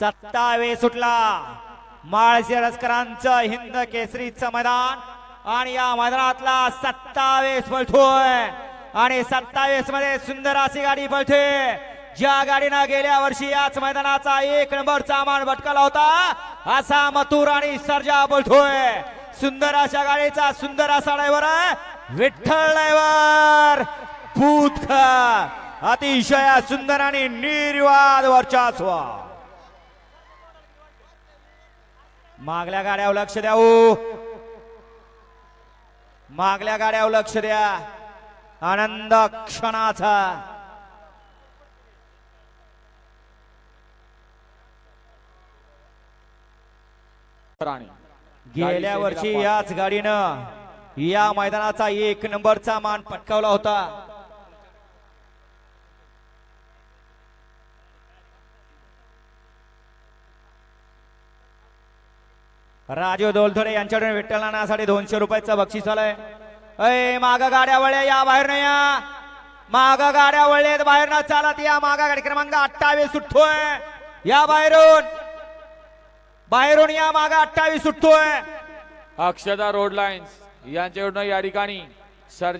सत्तावे सुटला. माळशिरस्करांचं हिंद केसरीचं मैदान. आणि या मैदानातला सत्तावीस पळतोय आणि सत्तावीसमध्ये सुंदर अशी गाडी पळते ज्या गाडीनं गेल्या वर्षी याच मैदानाचा एक नंबरचा मान भटकला होता. असा मथुर आणि सर्जा बोलतोय सुंदर अशा गाडीचा सुंदर असा ड्रायव्हर विठ्ठल ड्रायव्हर. भूत अतिशय सुंदर आणि निर्वाद वर्चस्व मागल्या गाड्यावर लक्ष द्या हो. मागल्या गाड्यावर लक्ष द्या. आनंद क्षणाचा. गेल्या वर्षी याच गाडीनं या मैदानाचा एक नंबरचा मान पटकावला होता. राजू दोलथोडे यांच्याकडून विठ्ठल नाण्यासाठी दोनशे रुपयाचं बक्षीस आलाय. अय माग गाड्या वळ्या या बाहेर नाही या माग गाड्या वळल्यात बाहेर न चालत या मागा गाडी क्रमांक अठ्ठावीस सुटतोय. या बाहेरून. बाहेरून या माग अठ्ठावीस सुटतोय. अक्षदा रोड लाईन्स यांच्याकडून या ठिकाणी सर्ज